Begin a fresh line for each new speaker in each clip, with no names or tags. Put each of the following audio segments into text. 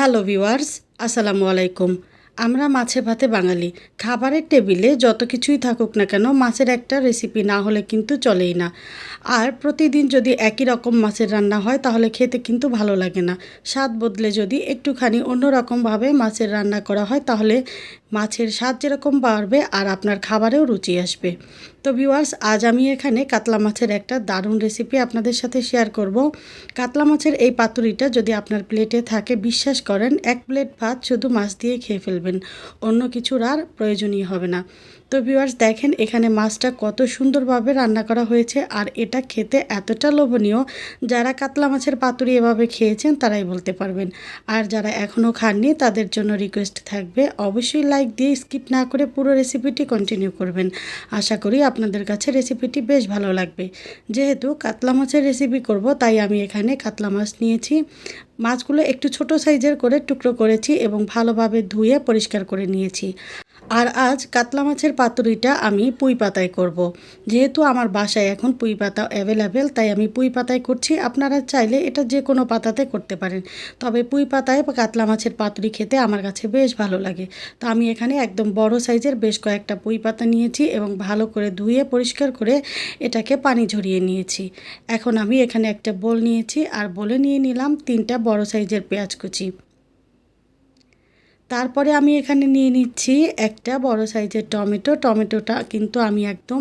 Hello viewers আসসালামু আলাইকুম। আমরা মাছে ভাতে বাঙালি। খাবারের টেবিলে যত কিছুই থাকুক না কেন মাছের একটা রেসিপি না হলে কিন্তু চলেই না। আর প্রতিদিন যদি একই রকম মাছের রান্না হয়, তাহলে খেতে কিন্তু ভালো লাগে না। স্বাদ বদলে যদি একটুখানি অন্যরকমভাবে মাছের রান্না করা হয়, তাহলে মাছের স্বাদ যেরকম বাড়বে আর আপনার খাবারেও রুচি আসবে। তো ভিউয়ার্স, আজ আমি এখানে কাতলা মাছের একটা দারুণ রেসিপি আপনাদের সাথে শেয়ার করব। কাতলা মাছের এই পাতুরিটা যদি আপনার প্লেটে থাকে, বিশ্বাস করেন, এক প্লেট ভাত শুধু মাছ দিয়ে খেয়ে ফেলবেন। অন্য কিছুর আর প্রয়োজনীয় হবে না। তো ভিউয়ার্স দেখেন এখানে মাছটা কত সুন্দরভাবে রান্না করা হয়েছে আর এটা খেতে এতটা লোভনীয়। যারা কাতলা মাছের পাতুরি এভাবে খেয়েছেন তারাই বলতে পারবেন। আর যারা এখনও খাননি তাদের জন্য রিকোয়েস্ট থাকবে, অবশ্যই লাইক দিয়ে স্কিপ না করে পুরো রেসিপিটি কন্টিনিউ করবেন। আশা করি আপনাদের কাছে রেসিপিটি বেশ ভালো লাগবে। যেহেতু কাতলা মাছের রেসিপি করব, তাই আমি এখানে কাতলা মাছ নিয়েছি। মাছগুলো একটু ছোট সাইজের করে টুকরো করেছি এবং ভালোভাবে ধুয়ে পরিষ্কার করে নিয়েছি। আর আজ কাতলা মাছের পাতুরিটা আমি পুঁই পাতায় করব। যেহেতু আমার বাসায় এখন পুঁই পাতা অ্যাভেলেবেল তাই আমি পুঁই পাতায় করছি। আপনারা চাইলে এটা যে কোনো পাতাতে করতে পারেন। তবে পুঁই পাতায় বা কাতলা মাছের পাতুরি খেতে আমার কাছে বেশ ভালো লাগে। তো আমি এখানে একদম বড় সাইজের বেশ কয়েকটা পুঁই পাতা নিয়েছি এবং ভালো করে ধুয়ে পরিষ্কার করে এটাকে পানি ঝরিয়ে নিয়েছি। এখন আমি এখানে একটা বোল নিয়েছি। আর বলে নিয়ে নিলাম তিনটা বড় সাইজের পেঁয়াজ কুচি। তারপরে আমি এখানে নিয়ে নিচ্ছি একটা বড় সাইজের টমেটো। টমেটোটা কিন্তু আমি একদম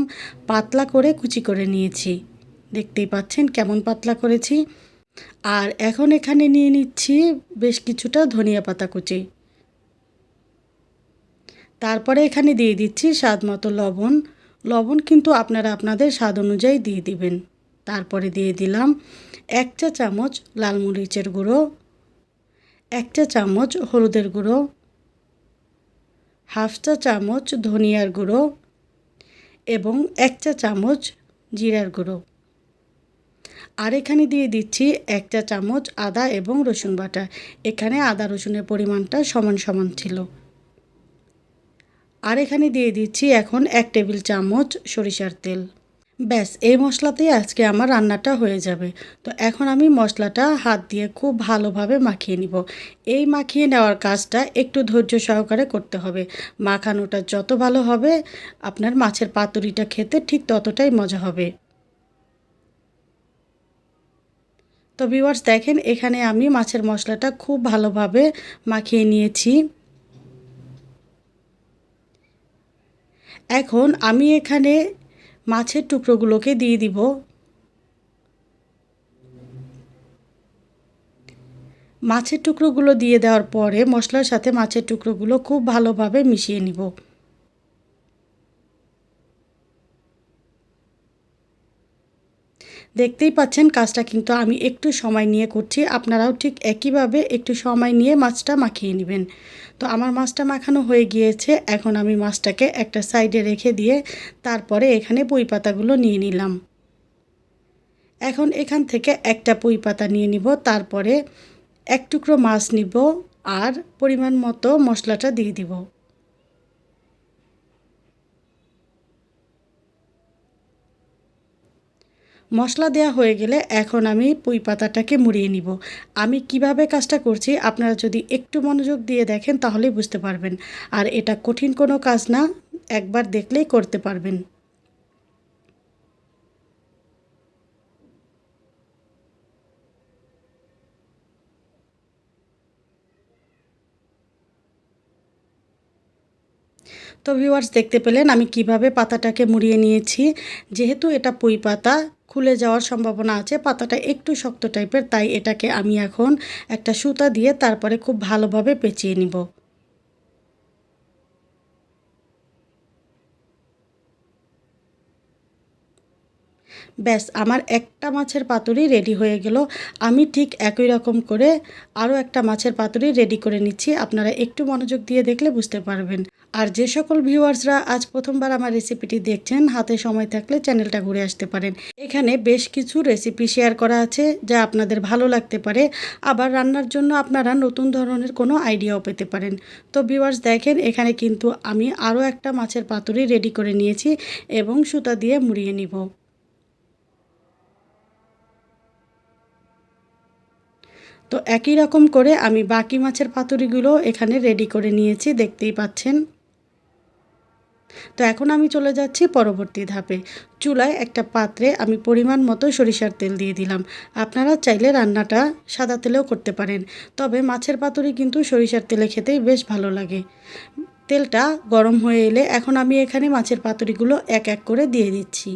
পাতলা করে কুচি করে নিয়েছি। দেখতেই পাচ্ছেন কেমন পাতলা করেছি। আর এখন এখানে নিয়ে নিচ্ছি বেশ কিছুটা ধনিয়া পাতা কুচি। তারপরে এখানে দিয়ে দিচ্ছি স্বাদ মতো লবণ। লবণ কিন্তু আপনারা আপনাদের স্বাদ অনুযায়ী দিয়ে দিবেন। তারপরে দিয়ে দিলাম এক চা চামচ লাল মরিচের গুঁড়ো, এক চা চামচ হলুদের গুঁড়ো, হাফ চা চামচ ধনিয়ার গুঁড়ো এবং এক চা চামচ জিরার গুঁড়ো। আর এখানে দিয়ে দিচ্ছি এক চা চামচ আদা এবং রসুন বাটা। এখানে আদা রসুনের পরিমাণটা সমান সমান ছিল। আর এখানে দিয়ে দিচ্ছি এখন এক টেবিল চামচ সরিষার তেল। ব্যাস, এই মশলাতেই আজকে আমার রান্নাটা হয়ে যাবে। তো এখন আমি মশলাটা হাত দিয়ে খুব ভালোভাবে মাখিয়ে নিব। এই মাখিয়ে নেওয়ার কাজটা একটু ধৈর্য সহকারে করতে হবে। মাখানোটা যত ভালো হবে, আপনার মাছের পাতুরিটা খেতে ঠিক ততটাই মজা হবে। তো ভিউয়ার্স, দেখেন এখানে আমি মাছের মশলাটা খুব ভালোভাবে মাখিয়ে নিয়েছি। এখন আমি এখানে মাছের টুকরোগুলোকে দিয়ে দিব। মাছের টুকরোগুলো দিয়ে দেওয়ার পরে মশলার সাথে মাছের টুকরোগুলো খুব ভালোভাবে মিশিয়ে নিব। দেখতেই পাচ্ছেন কাজটা কিন্তু আমি একটু সময় নিয়ে করছি। আপনারাও ঠিক একইভাবে একটু সময় নিয়ে মাছটা মাখিয়ে নেবেন। তো আমার মাছটা মাখানো হয়ে গিয়েছে। এখন আমি মাছটাকে একটা সাইডে রেখে দিয়ে তারপরে এখানে পুঁই পাতাগুলো নিয়ে নিলাম। এখন এখান থেকে একটা পুঁই পাতা নিয়ে নিব। তারপরে এক টুকরো মাছ নিব আর পরিমাণ মতো মশলাটা দিয়ে দিব। মশলা দেয়া হয়ে গেলে এখন আমি পুঁই পাতাটাকে মুড়িয়ে নিব। আমি কীভাবে কাজটা করছি আপনারা যদি একটু মনোযোগ দিয়ে দেখেন তাহলেই বুঝতে পারবেন। আর এটা কঠিন কোনো কাজ না, একবার দেখলেই করতে পারবেন। তো ভিউয়ার্স দেখতে পেলেন আমি কীভাবে পাতাটাকে মুড়িয়ে নিয়েছি। যেহেতু এটা পুঁই পাতা, খুলে যাওয়ার সম্ভাবনা আছে, পাতাটা একটু শক্ত টাইপের তাই এটাকে আমি এখন একটা সুতা দিয়ে তারপরে খুব ভালোভাবে পেঁচিয়ে নিব। ব্যাস, আমার একটা মাছের পাতুরি রেডি হয়ে গেল। আমি ঠিক একই রকম করে আরও একটা মাছের পাতুরি রেডি করে নিচ্ছি। আপনারা একটু মনোযোগ দিয়ে দেখলে বুঝতে পারবেন। আর যে সকল ভিউয়ার্সরা আজ প্রথমবার আমার রেসিপিটি দেখছেন, হাতে সময় থাকলে চ্যানেলটা ঘুরে আসতে পারেন। এখানে বেশ কিছু রেসিপি শেয়ার করা আছে, যা আপনাদের ভালো লাগতে পারে। আবার রান্নার জন্য আপনারা নতুন ধরনের কোনো আইডিয়াও পেতে পারেন। তো ভিউয়ার্স, দেখেন, এখানে কিন্তু আমি আরও একটা মাছের পাতুরি রেডি করে নিয়েছি এবং সুতা দিয়ে মুড়িয়ে নিব। তো একই রকম করে আমি বাকি মাছের পাতুরিগুলো এখানে রেডি করে নিয়েছি, দেখতেই পাচ্ছেন। তো এখন আমি চলে যাচ্ছি পরবর্তী ধাপে। চুলায় একটা পাত্রে আমি পরিমাণ মতো সরিষার তেল দিয়ে দিলাম। আপনারা চাইলে রান্নাটা সাদা তেলেও করতে পারেন, তবে মাছের পাতুরি কিন্তু সরিষার তেলে খেতেই বেশ ভালো লাগে। তেলটা গরম হয়ে এলে এখন আমি এখানে মাছের পাতুরিগুলো এক এক করে দিয়ে দিচ্ছি।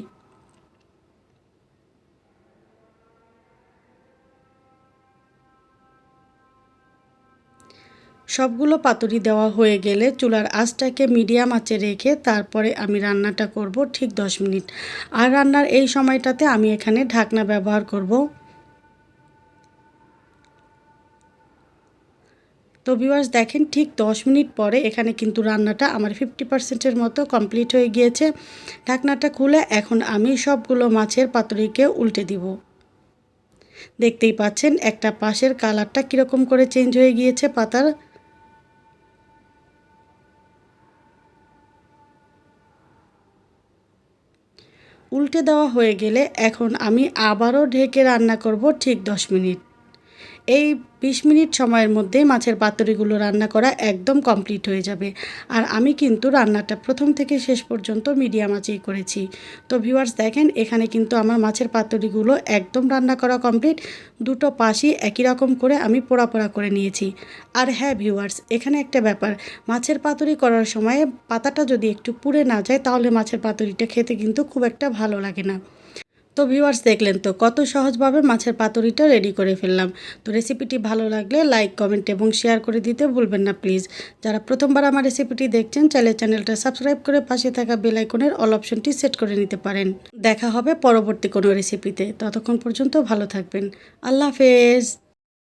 সবগুলো পাতুরি দেওয়া হয়ে গেলে চুলার আঁচটাকে মিডিয়াম আঁচে রেখে তারপরে আমি রান্নাটা করব ঠিক দশ মিনিট। আর রান্নার এই সময়টাতে আমি এখানে ঢাকনা ব্যবহার করব। তো ভিউয়ার্স দেখেন ঠিক দশ মিনিট পরে এখানে কিন্তু রান্নাটা আমার ফিফটি পার্সেন্টের মতো কমপ্লিট হয়ে গিয়েছে। ঢাকনাটা খুলে এখন আমি সবগুলো মাছের পাতুরিকে উল্টে দিব। দেখতেই পাচ্ছেন একটা পাশের কালারটা কীরকম করে চেঞ্জ হয়ে গিয়েছে পাতার। উল্টে দেওয়া হয়ে গেলে এখন আমি আবারও ঢেকে রান্না করব ঠিক দশ মিনিট। এই বিশ মিনিট সময়ের মধ্যে মাছের পাতুরিগুলো রান্না করা একদম কমপ্লিট হয়ে যাবে। আর আমি কিন্তু রান্নাটা প্রথম থেকে শেষ পর্যন্ত মিডিয়াম আঁচেই করেছি। তো ভিউয়ার্স দেখেন, এখানে কিন্তু আমার মাছের পাতুরিগুলো একদম রান্না করা কমপ্লিট। দুটো পাশই একই রকম করে আমি পোড়া পোড়া করে নিয়েছি। আর হ্যাঁ ভিউয়ার্স এখানে একটা ব্যাপার, মাছের পাতুরি করার সময় পাতাটা যদি একটু পুড়ে না যায়, তাহলে মাছের পাতুরিটা খেতে কিন্তু খুব একটা ভালো লাগে না। তো ভিউয়ার্স দেখলেন তো, কত সহজভাবে মাছের পাতুরিটা রেডি করে ফেললাম। তো রেসিপিটি ভালো লাগলে লাইক কমেন্ট এবং শেয়ার করে দিতে ভুলবেন না প্লিজ যারা প্রথমবার আমার রেসিপিটি দেখছেন চাইলে চ্যানেলটা সাবস্ক্রাইব করে পাশে থাকা বেল আইকনের অল অপশনটি সেট করে নিতে পারেন। দেখা হবে পরবর্তী কোনো রেসিপিতে ততক্ষণ পর্যন্ত ভালো থাকবেন। আল্লাহ হাফেজ।